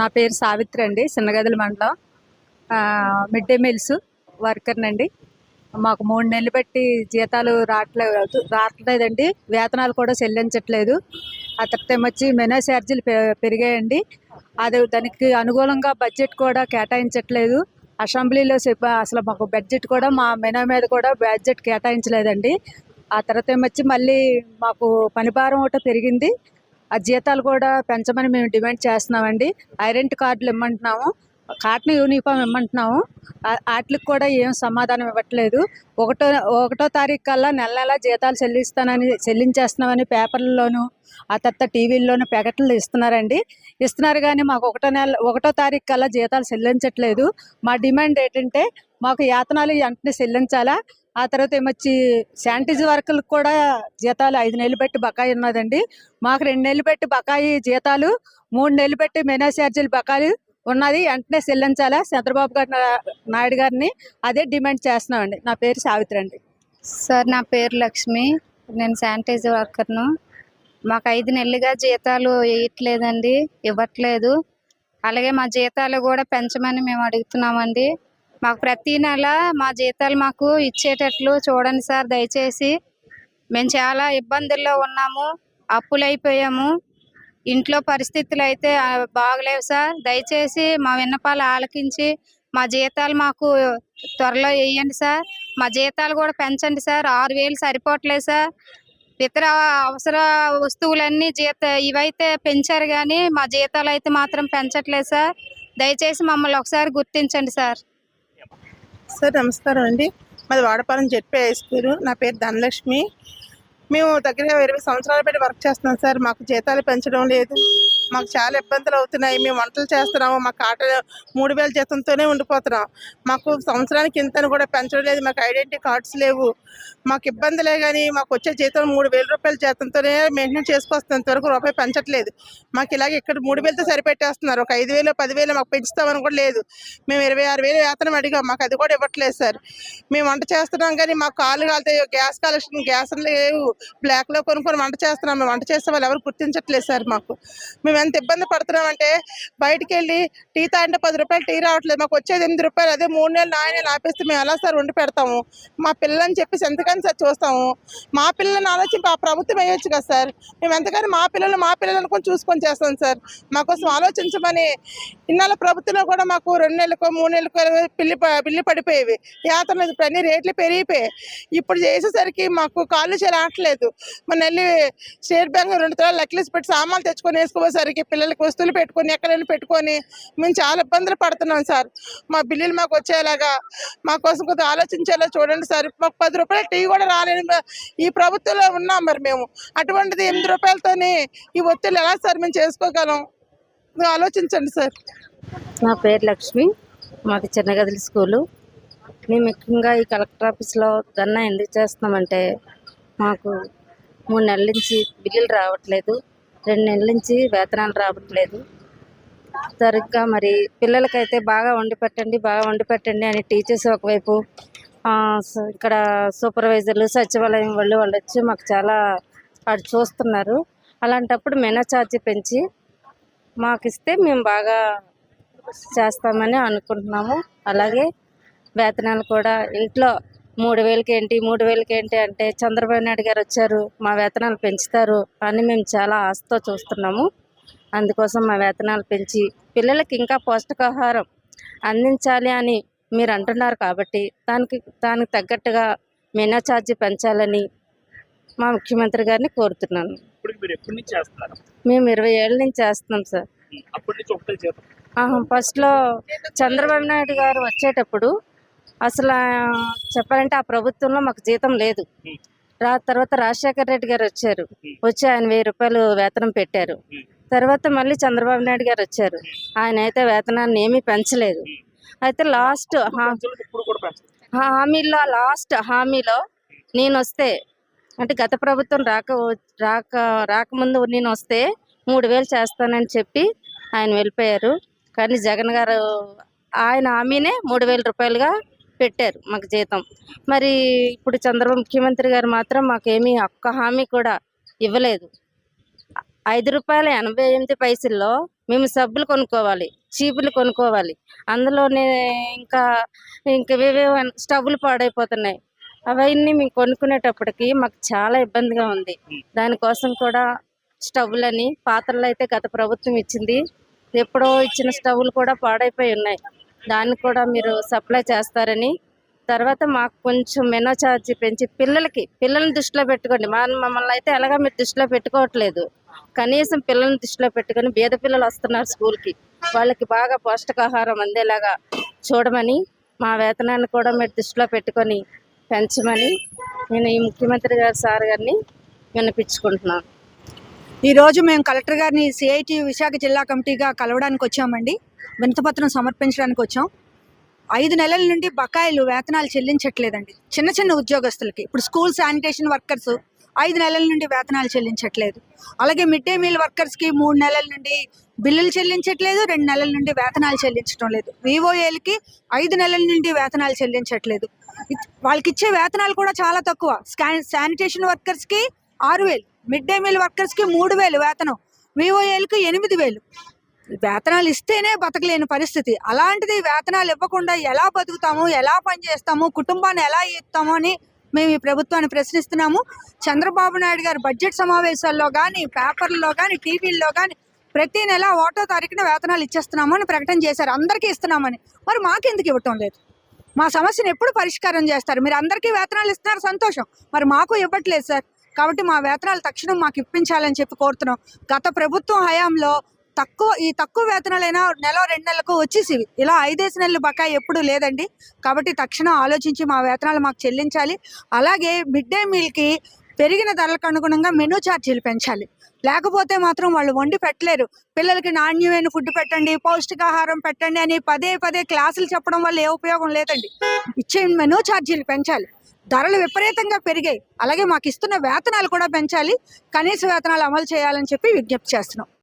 నా పేరు సావిత్రి అండి చిన్నగదుల మండలం మిడ్ డే మీల్స్ వర్కర్నండి మాకు మూడు నెలలు బట్టి జీతాలు రావట్లేదు రావట్లేదండి. వేతనాలు కూడా చెల్లించట్లేదు. ఆ తర్వాత వచ్చి మెనా ఛార్జీలు పె- పెరిగాయండి. అది దానికి అనుకూలంగా బడ్జెట్ కూడా కేటాయించట్లేదు. అసెంబ్లీలో చెప్ప అసలు మాకు బడ్జెట్ కూడా మా మెనా మీద కూడా బడ్జెట్ కేటాయించలేదండి. ఆ తర్వాత ఏమొచ్చి మళ్ళీ మాకు పనిభారం ఒకటి పెరిగింది. ఆ జీతాలు కూడా పెంచమని మేము డిమాండ్ చేస్తున్నామండి. ఐడెంటి కార్డులు ఇమ్మంటున్నాము. Cotton uniform ఇమ్మంటున్నాము. వాటికి కూడా ఏం సమాధానం ఇవ్వట్లేదు. ఒకటో ఒకటో తారీఖు కల్లా నెల నెల జీతాలు చెల్లిస్తానని చెల్లించేస్తున్నామని పేపర్లలోను ఆ తర్వాత టీవీల్లోను ప్యాకెట్లు ఇస్తున్నారండి. ఇస్తున్నారు కానీ మాకు ఒకటో నెల ఒకటో తారీఖు కల్లా జీతాలు చెల్లించట్లేదు. మా డిమాండ్ ఏంటంటే మాకు యాతనాలు వెంటనే చెల్లించాలా? ఆ తర్వాత ఏమొచ్చి శానిటైజ్ వర్కులకు కూడా జీతాలు ఐదు నెలలు పెట్టి బకాయి ఉన్నదండి. మాకు రెండు నెలలు పెట్టి బకాయి జీతాలు మూడు నెలలు పెట్టి మెనా ఛార్జీలు బకాయి ఉన్నది. వెంటనే చెల్లించాలా? చంద్రబాబు గారి నాయుడు గారిని అదే డిమాండ్ చేస్తున్నామండి. నా పేరు సావిత్రి అండి సార్ నా పేరు లక్ష్మి. నేను శానిటైజర్ వర్కర్ను. మాకు ఐదు నెలలుగా జీతాలు వేయట్లేదండి ఇవ్వట్లేదు. అలాగే మా జీతాలు కూడా పెంచమని మేము అడుగుతున్నామండి. మాకు ప్రతి నెల మా జీతాలు మాకు ఇచ్చేటట్లు చూడండి సార్ దయచేసి. మేము చాలా ఇబ్బందుల్లో ఉన్నాము అప్పులు అయిపోయాము ఇంట్లో పరిస్థితులు అయితే బాగలేవు సార్. దయచేసి మా విన్నపాలు ఆలకించి మా జీతాలు మాకు త్వరలో వేయండి సార్. మా జీతాలు కూడా పెంచండి సార్. ఆరు వేలు సరిపోవట్లేదు సార్. ఇతర అవసర వస్తువులన్నీ జీత ఇవైతే పెంచారు కానీ మా జీతాలు అయితే మాత్రం పెంచట్లేదు సార్. దయచేసి మమ్మల్ని ఒకసారి గుర్తించండి సార్. సార్ నమస్కారం అండి. మాది వాడపాలెం జెడ్పీ హై స్కూల్. నా పేరు ధనలక్ష్మి. మేము దగ్గర ఇరవై సంవత్సరాలు పెట్టి వర్క్ చేస్తున్నాం సార్. మాకు జీతాలు పెంచడం లేదు. మాకు చాలా ఇబ్బందులు అవుతున్నాయి. మేము వంటలు చేస్తున్నాము. మాకు ఆట మూడు వేల జీతంతోనే ఉండిపోతున్నాం. మాకు సంవత్సరానికి ఇంతను కూడా పెంచడం లేదు. మాకు ఐడెంటిటీ కార్డ్స్ లేవు. మాకు ఇబ్బందులే కానీ మాకు వచ్చే జీతం మూడు వేల రూపాయల జీతంతోనే మెయింటైన్ చేసుకొస్తాం వరకు రూపాయి పెంచట్లేదు. మాకు ఇలాగే ఇక్కడ మూడు వేలతో సరిపెట్టేస్తున్నారు. ఒక ఐదు వేలు పదివేలు మాకు పెంచుతామని కూడా లేదు. మేము ఇరవై ఆరు వేలు వేతనం అడిగాం. మాకు అది కూడా ఇవ్వట్లేదు సార్. మేము వంట చేస్తున్నాం కానీ మాకు కాలు కాలుతాయి గ్యాస్ కలెక్షన్ గ్యాస్ లేవు. బ్లాక్లో కొనుక్కొని వంట చేస్తున్నాం. మేము వంట చేస్తే వాళ్ళు ఎవరు గుర్తించట్లేదు సార్ మాకు. మేము ఎంత ఇబ్బంది పడుతున్నామంటే బయటికి వెళ్ళి టీ తాగితే పది రూపాయలు టీ రావట్లేదు. మాకు వచ్చేది ఎనిమిది రూపాయలు. అదే మూడు నెలలు నాలుగు నెలలు ఆపేస్తే మేము ఎలా సార్ వండి పెడతాము? మా పిల్లలని చెప్పేసి ఎంతకని సార్ చూస్తాము? మా పిల్లలని ఆలోచించి ఆ ప్రభుత్వం వేయొచ్చు కదా సార్? మేము ఎంతకని మా పిల్లలు మా పిల్లలు అనుకొని చూసుకొని చేస్తాం సార్. మాకోసం ఆలోచించమని ఇన్నాళ్ళ ప్రభుత్వంలో కూడా మాకు రెండు నెలలకు మూడు నెలలకు పిల్లి పిల్లి పడిపోయేవి. యాతన అన్ని రేట్లు పెరిగిపోయాయి. ఇప్పుడు చేసేసరికి మాకు కాళ్ళు చేరాట్లేదు మన వెళ్ళి స్టేట్ బ్యాంక్ రెండు తరాలు నెక్లెస్ పెట్టి సామాన్లు తెచ్చుకొని వేసుకోపోయేసరికి పిల్లలకి వస్తువులు పెట్టుకొని ఎక్కడైనా పెట్టుకొని మేము చాలా ఇబ్బందులు పడుతున్నాం సార్. మా బిల్లులు మాకు వచ్చేలాగా మా కోసం కొద్దిగా ఆలోచించేలా చూడండి సార్. మాకు పది రూపాయల టీ కూడా రాలేని ఈ ప్రభుత్వంలో ఉన్నాం మరి మేము. అటువంటిది ఎనిమిది రూపాయలతోని ఈ ఒత్తిళ్ళు ఎలా సార్ మేము చేసుకోగలం? ఆలోచించండి సార్. నా పేరు లక్ష్మి. మాది చిన్నగదిలి స్కూలు. మేము ముఖ్యంగా ఈ కలెక్టర్ ఆఫీస్లో ధర్నా ఎందుకు చేస్తున్నామంటే మాకు మూడు నెలల నుంచి బిల్లులు రావట్లేదు. రెండు నెలల నుంచి వేతనాలు రావట్లేదు. సరిగ్గా మరి పిల్లలకైతే బాగా వండి పెట్టండి బాగా వండి పెట్టండి అని టీచర్స్ ఒకవైపు ఇక్కడ సూపర్వైజర్లు సచివాలయం వాళ్ళు వాళ్ళు వచ్చి మాకు చాలా అటు చూస్తున్నారు. అలాంటప్పుడు మెనా ఛార్జీ పెంచి మాకు ఇస్తే మేము బాగా చేస్తామని అనుకుంటున్నాము. అలాగే వేతనాలు కూడా ఇంట్లో మూడు వేలకి ఏంటి మూడు వేలకి ఏంటి అంటే చంద్రబాబు నాయుడు గారు వచ్చారు మా వేతనాలు పెంచుతారు అని మేము చాలా ఆశతో చూస్తున్నాము. అందుకోసం మా వేతనాలు పెంచి పిల్లలకి ఇంకా పౌష్టికాహారం అందించాలి అని మీరు అంటున్నారు కాబట్టి దానికి దానికి తగ్గట్టుగా మెనా ఛార్జీ పెంచాలని మా ముఖ్యమంత్రి గారిని కోరుతున్నాను. మేము ఇరవై ఏళ్ళ నుంచి చేస్తున్నాం సార్. ఫస్ట్లో చంద్రబాబు నాయుడు గారు వచ్చేటప్పుడు అసలు చెప్పాలంటే ఆ ప్రభుత్వంలో మాకు జీతం లేదు. రా తర్వాత రాజశేఖర రెడ్డి గారు వచ్చారు. వచ్చి ఆయన వెయ్యి రూపాయలు వేతనం పెట్టారు. తర్వాత మళ్ళీ చంద్రబాబు నాయుడు గారు వచ్చారు. ఆయన అయితే వేతనాన్ని ఏమీ పెంచలేదు. అయితే లాస్ట్ హామీలో లాస్ట్ హామీలో నేను వస్తే అంటే గత ప్రభుత్వం రాక రాక రాకముందు నేను వస్తే మూడు వేలు చేస్తానని చెప్పి ఆయన వెళ్ళిపోయారు. కానీ జగన్ గారు ఆయన హామీనే మూడు వేల రూపాయలుగా పెట్టారు మాకు జీతం. మరి ఇప్పుడు చంద్రబాబు ముఖ్యమంత్రి గారు మాత్రం మాకేమీ ఒక్క హామీ కూడా ఇవ్వలేదు. ఐదు రూపాయల ఎనభై ఎనిమిది పైసల్లో మేము సబ్బులు కొనుక్కోవాలి చీపులు కొనుక్కోవాలి. అందులోనే ఇంకా ఇంకా వేవేవో స్టవ్లు పాడైపోతున్నాయి. అవన్నీ మేము కొనుక్కునేటప్పటికి మాకు చాలా ఇబ్బందిగా ఉంది. దానికోసం కూడా స్టవ్లని పాత్రలు అయితే గత ప్రభుత్వం ఇచ్చింది. ఎప్పుడో ఇచ్చిన స్టవ్లు కూడా పాడైపోయి ఉన్నాయి. దాన్ని కూడా మీరు సప్లై చేస్తారని. తర్వాత మాకు కొంచెం మెనో ఛార్జ్ పెంచి పిల్లలకి పిల్లల్ని దృష్టిలో పెట్టుకోండి. మా మమ్మల్ని అయితే ఎలాగా మీరు దృష్టిలో పెట్టుకోవట్లేదు. కనీసం పిల్లల్ని దృష్టిలో పెట్టుకొని బీద పిల్లలు వస్తున్నారు స్కూల్కి. వాళ్ళకి బాగా పౌష్టికాహారం అందేలాగా చూడమని మా వేతనాన్ని కూడా మీరు దృష్టిలో పెట్టుకొని పెంచమని నేను ఈ ముఖ్యమంత్రి గారు సార్ గారిని వినిపించుకుంటున్నాను. ఈరోజు మేము కలెక్టర్ గారిని సిఐటి విశాఖ జిల్లా కమిటీగా కలవడానికి వచ్చామండి. వినతపత్రం సమర్పించడానికి వచ్చాం. ఐదు నెలల నుండి బకాయిలు వేతనాలు చెల్లించట్లేదండి. చిన్న చిన్న ఉద్యోగస్తులకి ఇప్పుడు స్కూల్ శానిటేషన్ వర్కర్స్ ఐదు నెలల నుండి వేతనాలు చెల్లించట్లేదు. అలాగే మిడ్ డే మీల్ వర్కర్స్కి మూడు నెలల నుండి బిల్లులు చెల్లించట్లేదు రెండు నెలల నుండి వేతనాలు చెల్లించడం లేదు. వివోఏలకి ఐదు నెలల నుండి వేతనాలు చెల్లించట్లేదు. వాళ్ళకి ఇచ్చే వేతనాలు కూడా చాలా తక్కువ. స్కాన్ శానిటేషన్ వర్కర్స్కి ఆరు వేలు మిడ్ డే మీల్ వర్కర్స్కి మూడు వేలు వేతనం వివోఏలకు ఎనిమిది వేలు. వేతనాలు ఇస్తేనే బతకలేని పరిస్థితి. అలాంటిది వేతనాలు ఇవ్వకుండా ఎలా బతుకుతాము ఎలా పని చేస్తాము కుటుంబాన్ని ఎలా ఇస్తాము అని మేము ఈ ప్రభుత్వాన్ని ప్రశ్నిస్తున్నాము. చంద్రబాబు నాయుడు గారు బడ్జెట్ సమావేశాల్లో కానీ పేపర్లలో కానీ టీవీల్లో కానీ ప్రతి నెల ఒకటో తారీఖున వేతనాలు ఇచ్చేస్తున్నామని అని ప్రకటన చేశారు. అందరికీ ఇస్తున్నామని. మరి మాకెందుకు ఇవ్వటం లేదు? మా సమస్యను ఎప్పుడు పరిష్కారం చేస్తారు? మీరు అందరికీ వేతనాలు ఇస్తున్నారు సంతోషం. మరి మాకు ఇవ్వట్లేదు సార్. కాబట్టి మా వేతనాలు తక్షణం మాకు ఇప్పించాలని చెప్పి కోరుతున్నాం. గత ప్రభుత్వం హయాంలో తక్కువ ఈ తక్కువ వేతనాలైనా నెల రెండు నెలలకు వచ్చేసేవి. ఇలా ఐదేసి నెలలు బకాయి ఎప్పుడు లేదండి. కాబట్టి తక్షణం ఆలోచించి మా వేతనాలు మాకు చెల్లించాలి. అలాగే మిడ్ డే మీల్కి పెరిగిన ధరలకు అనుగుణంగా మెనూ ఛార్జీలు పెంచాలి. లేకపోతే మాత్రం వాళ్ళు వండి పెట్టలేరు. పిల్లలకి నాణ్యమైన ఫుడ్ పెట్టండి పౌష్టికాహారం పెట్టండి అని పదే పదే క్లాసులు చెప్పడం వల్ల ఏ ఉపయోగం లేదండి. ఇచ్చే మెనూ ఛార్జీలు పెంచాలి. ధరలు విపరీతంగా పెరిగాయి. అలాగే మాకు ఇస్తున్న వేతనాలు కూడా పెంచాలి. కనీస వేతనాలు అమలు చేయాలని చెప్పి విజ్ఞప్తి చేస్తున్నాం.